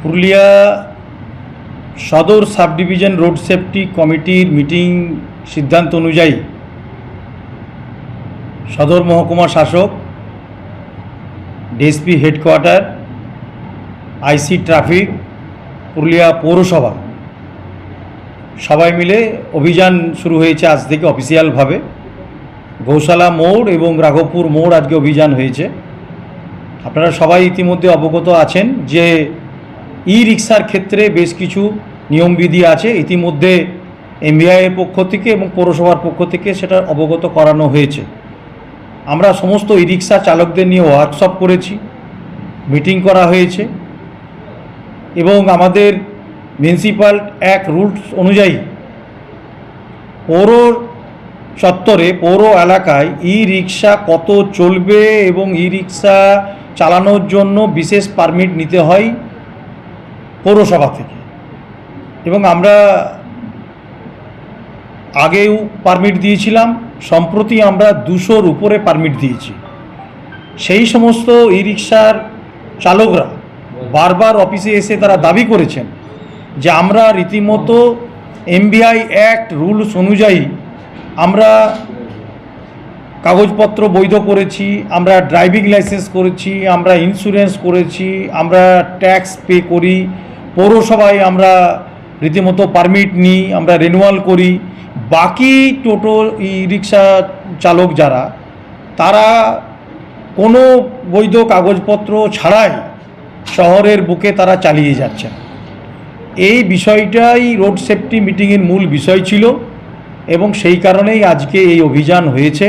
পুরুলিয়া সদর sub division road safety কমিটির meeting সিদ্ধান্ত অনুযায়ী সদর মহকুমা শাসক, DSP headquarter, IC traffic, Purulia পৌরসভা সবাই মিলে অভিযান শুরু হয়েছে আজ থেকে অফিসিয়ালভাবে। গৌশালা মোড় এবং রাঘবপুর মোড় আজকে অভিযান হয়েছে। আপনারা সবাই ইতিমধ্যে অবগত আছেন যে ই রিক্সার ক্ষেত্রে বেশ কিছু নিয়মবিধি আছে। ইতিমধ্যে এমবিআইয়ের পক্ষ থেকে এবং পৌরসভার পক্ষ থেকে সেটা অবগত করানো হয়েছে। আমরা সমস্ত ই রিক্সা চালকদের নিয়ে ওয়ার্কশপ করেছি মিটিং করা হয়েছে এবং আমাদের মিউনিসিপ্যাল এক রুলস অনুযায়ী পৌর চত্বরে, পৌর এলাকায় ই রিক্সা কত চলবে এবং ই রিক্সা চালানোর জন্য বিশেষ পারমিট নিতে হয় পৌরসভা থেকে। এবং আমরা আগেও পারমিট দিয়েছিলাম, সম্প্রতি আমরা দুশোর উপরে পারমিট দিয়েছি। সেই সমস্ত ই রিক্সার চালকরা বারবার অফিসে এসে তারা দাবি করেছেন যে আমরা রীতিমতো এমবিআই অ্যাক্ট রুলস অনুযায়ী আমরা কাগজপত্র বৈধ করেছি, আমরা ড্রাইভিং লাইসেন্স করেছি, আমরা ইন্স্যুরেন্স করেছি, আমরা ট্যাক্স পে করি পৌরসভায় আমরা রীতিমতো পারমিট নিই, আমরা রেনুয়াল করি। বাকি টোটো ই রিক্সা চালক যারা, তারা কোনো বৈধ কাগজপত্র ছাড়াই শহরের বুকে তারা চালিয়ে যাচ্ছেন। এই বিষয়টাই রোড সেফটি মিটিংয়ের মূল বিষয় ছিল এবং সেই কারণেই আজকে এই অভিযান হয়েছে।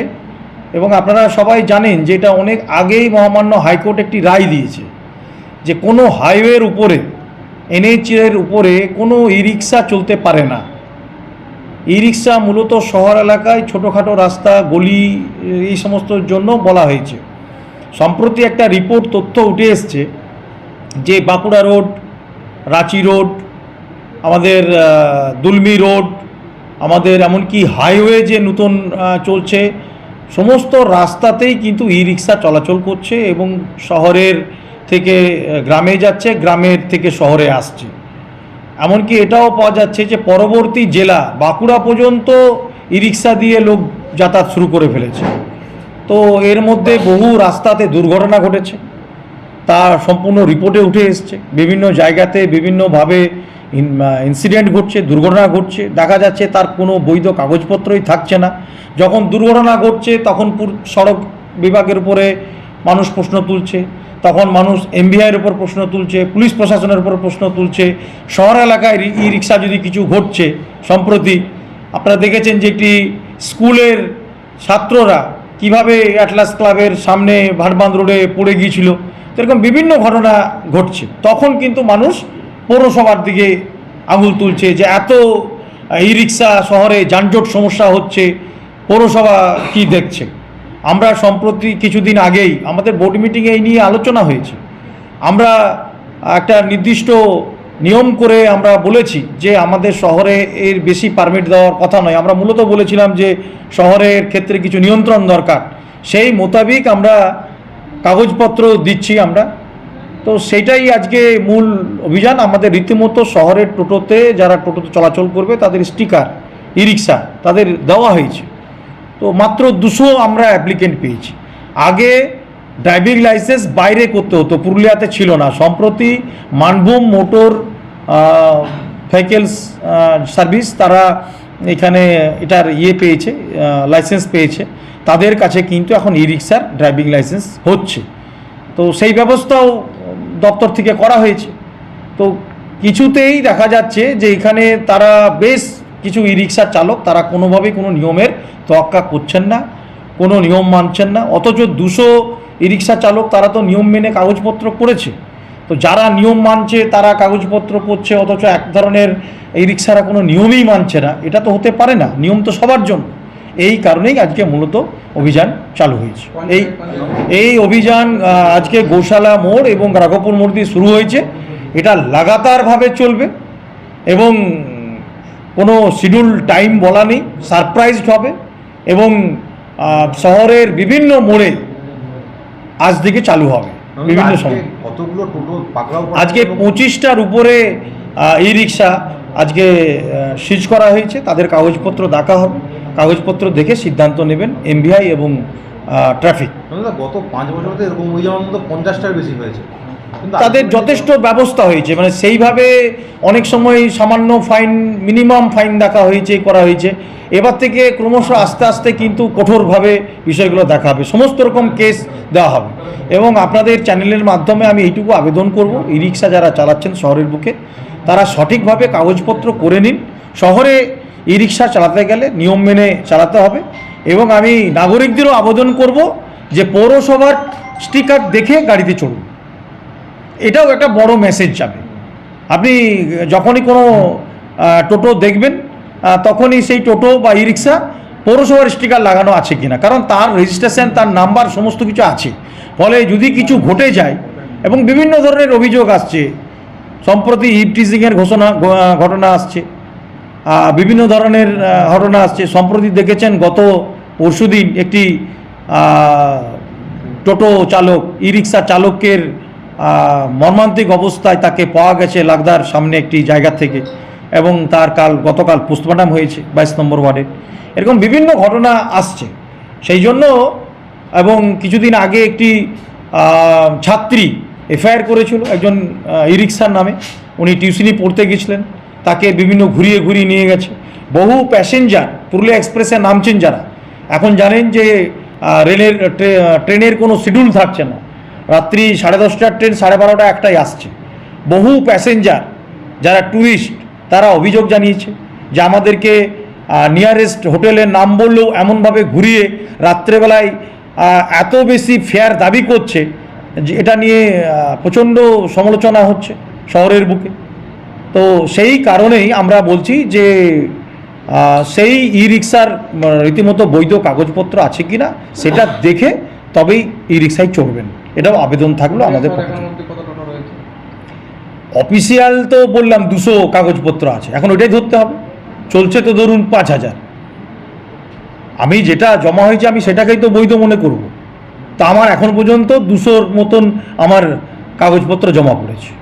এবং আপনারা সবাই জানেন যে এটা অনেক আগেই মহামান্য হাইকোর্ট একটি রায় দিয়েছে যে কোনো হাইওয়ের উপরে এনএইচের উপরে কোনো ই রিক্সা চলতে পারে না। ই রিক্সা মূলত শহর এলাকায় ছোটোখাটো রাস্তা, গলি, এই সমস্তর জন্য বলা হয়েছে। সম্প্রতি একটা রিপোর্ট তথ্য উঠে এসছে যে বাঁকুড়া রোড, রাঁচি রোড, আমাদের দুলমি রোড, আমাদের এমনকি হাইওয়ে যে নতুন চলছে, সমস্ত রাস্তাতেই কিন্তু ই রিক্সা চলাচল করছে এবং শহরের থেকে গ্রামে যাচ্ছে, গ্রামের থেকে শহরে আসছে। এমনকি এটাও পাওয়া যাচ্ছে যে পরবর্তী জেলা বাঁকুড়া পর্যন্ত ই রিক্সা দিয়ে লোক যাতায়াত শুরু করে ফেলেছে। তো এর মধ্যে বহু রাস্তাতে দুর্ঘটনা ঘটেছে। তা সম্পূর্ণ রিপোর্টে উঠে এসছে। বিভিন্ন জায়গাতে বিভিন্নভাবে ইনসিডেন্ট ঘটছে, দুর্ঘটনা ঘটছে। দেখা যাচ্ছে তার কোনো বৈধ কাগজপত্রই থাকছে না। যখন দুর্ঘটনা ঘটছে, তখন সড়ক বিভাগের উপরে মানুষ প্রশ্ন তুলছে। তখন মানুষ এমবিআইয়ের উপর প্রশ্ন তুলছে, পুলিশ প্রশাসনের উপর প্রশ্ন তুলছে, শহর এলাকায় ই রিক্সা যদি কিছু ঘটছে, সম্প্রতি আপনারা দেখেছেন যে একটি স্কুলের ছাত্ররা কীভাবে অ্যাটলাস ক্লাবের সামনে ভাটবাঁধ রোডে পড়ে গিয়েছিল, এরকম বিভিন্ন ঘটনা ঘটছে। তখন কিন্তু মানুষ পৌরসভার দিকে আঙুল তুলছে যে এত ই রিক্সা শহরে যানজট সমস্যা হচ্ছে, পৌরসভা কি দেখছে? আমরা সম্প্রতি কিছুদিন আগেই আমাদের বোর্ড মিটিংয়ে এই নিয়ে আলোচনা হয়েছে। আমরা একটা নির্দিষ্ট নিয়ম করে আমরা বলেছি যে আমাদের শহরে এর বেশি পারমিট দেওয়ার কথা নয়। আমরা মূলত বলেছিলাম যে শহরের ক্ষেত্রে কিছু নিয়ন্ত্রণ দরকার। সেই মোতাবিক আমরা কাগজপত্র দিচ্ছি আমরা। তো সেটাই আজকে মূল অভিযান। আমাদের রীতিমতো শহরের টোটোতে যারা টোটোতে চলাচল করবে, তাদের স্টিকার ই রিক্সা তাদের দেওয়া হয়েছে। তো মাত্র দুশো আমরা অ্যাপ্লিকেন্ট পেয়েছি। আগে ড্রাইভিং লাইসেন্স বাইরে করতে হতো, পুরুলিয়াতে ছিল না। সম্প্রতি মানভূম মোটর ভেহিকেলস সার্ভিস তারা এখানে এটার ইয়ে পেয়েছে লাইসেন্স পেয়েছে। তাদের কাছে কিন্তু এখন ই রিক্সার ড্রাইভিং লাইসেন্স হচ্ছে। তো সেই ব্যবস্থাও দপ্তর থেকে করা হয়েছে। তো কিছুতেই দেখা যাচ্ছে যে এখানে তারা বেশ কিছু ই রিক্সার চালক তারা কোনোভাবেই কোনো নিয়মের তোয়াক্কা করছেন না, কোনো নিয়ম মানছেন না, অথচ দুশো ই রিক্সা চালক তারা তো নিয়ম মেনে কাগজপত্র করেছে। তো যারা নিয়ম মানছে তারা কাগজপত্র করছে, অথচ এক ধরনের এই রিক্সারা কোনো নিয়মই মানছে না, এটা তো হতে পারে না, নিয়ম তো সবার জন্য। এই কারণেই আজকে মূলত অভিযান চালু হয়েছে। এই এই অভিযান আজকে গোশালা মোড় এবং রাঘবপুর মোড় দিয়ে শুরু হয়েছে। এটা লাগাতারভাবে চলবে এবং কোনো শিডিউল টাইম বলা নেই সারপ্রাইজড হবে এবং শহরের বিভিন্ন মোড়ে আজ থেকে চালু হবে বিভিন্ন সময়। আজকে পঁচিশটার উপরে ই রিক্সা আজকে সিজ করা হয়েছে তাদের কাগজপত্র দেখা হবে কাগজপত্র দেখে সিদ্ধান্ত নেবেন এমবিআই এবং ট্রাফিক গত পাঁচ বছরতে এরকম অভিযানের পঞ্চাশটার বেশি হয়েছে। তাদের যথেষ্ট ব্যবস্থা হয়েছে। মানে সেইভাবে অনেক সময় সামান্য ফাইন মিনিমাম ফাইন দেখা হয়েছে করা হয়েছে। এবার থেকে ক্রমশ আস্তে আস্তে কিন্তু কঠোরভাবে বিষয়গুলো দেখা হবে সমস্ত রকম কেস দেওয়া হবে। এবং আপনাদের চ্যানেলের মাধ্যমে আমি এইটুকু আবেদন করব। ই রিক্সা যারা চালাচ্ছেন শহরের বুকে তারা সঠিকভাবে কাগজপত্র করে নিন। শহরে ই রিক্সা চালাতে গেলে নিয়ম মেনে চালাতে হবে। এবং আমি নাগরিকদেরও আবেদন করব যে পৌরসভার স্টিকার দেখে গাড়িতে চলুন এটাও একটা বড় মেসেজ যাবে। আপনি যখনই কোনো টোটো দেখবেন তখনই সেই টোটো বা ই রিক্সা পৌরসভার স্টিকার লাগানো আছে কিনা। কারণ তার রেজিস্ট্রেশন তার নাম্বার সমস্ত কিছু আছে। ফলে যদি কিছু ঘটে যায় এবং বিভিন্ন ধরনের অভিযোগ আসছে, সম্প্রতি ইপটিজিংয়ের ঘোষণা ঘটনা আসছে বিভিন্ন ধরনের ঘটনা আসছে। সম্প্রতি দেখেছেন, গত পরশুদিন একটি টোটো চালক ই রিক্সা চালকের মর্মান্তিক অবস্থায় তাকে পাওয়া গেছে লাগদার সামনে একটি জায়গা থেকে এবং তার কাল গতকাল পোস্টমর্টম হয়েছে বাইশ নম্বর ওয়ার্ডে। এরকম বিভিন্ন ঘটনা আসছে। সেই জন্য এবং কিছুদিন আগে একটি ছাত্রী এফআইআর করেছিল একজন ই রিক্সার নামে। উনি টিউশনি পড়তে গেছিলেন। তাকে বিভিন্ন ঘুরিয়ে ঘুরিয়ে নিয়ে গেছে। বহু প্যাসেঞ্জার, পুরুলিয়া এক্সপ্রেসে নামছেন যারা। এখন জানেন যে রেলের ট্রেনের কোনো শিডিউল থাকছে না। রাত্রি সাড়ে দশটার ট্রেন, সাড়ে বারোটা একটাই আসছে। বহু প্যাসেঞ্জার যারা ট্যুরিস্ট তারা অভিযোগ জানিয়েছে যে আমাদেরকে নিয়ারেস্ট হোটেলের নাম বললেও এমনভাবে ঘুরিয়ে রাত্রেবেলায় এত বেশি ফেয়ার দাবি করছে যে এটা নিয়ে প্রচণ্ড সমালোচনা হচ্ছে শহরের বুকে। তো সেই কারণেই আমরা বলছি যে সেই ই রিক্সার রীতিমতো বৈধ কাগজপত্র আছে কি না সেটা দেখে তবেই ই রিক্সায় চড়বেন। এটাও আবেদন থাকল আমাদের পক্ষে অফিসিয়াল তো বললাম দুশো কাগজপত্র আছে এখন ওইটাই ধরতে হবে। চলছে তো ধরুন পাঁচ হাজার। আমি যেটা জমা হয়েছে আমি সেটাকেই তো বৈধ মনে করব। তা আমার এখন পর্যন্ত দুশোর মতন আমার কাগজপত্র জমা পড়েছে।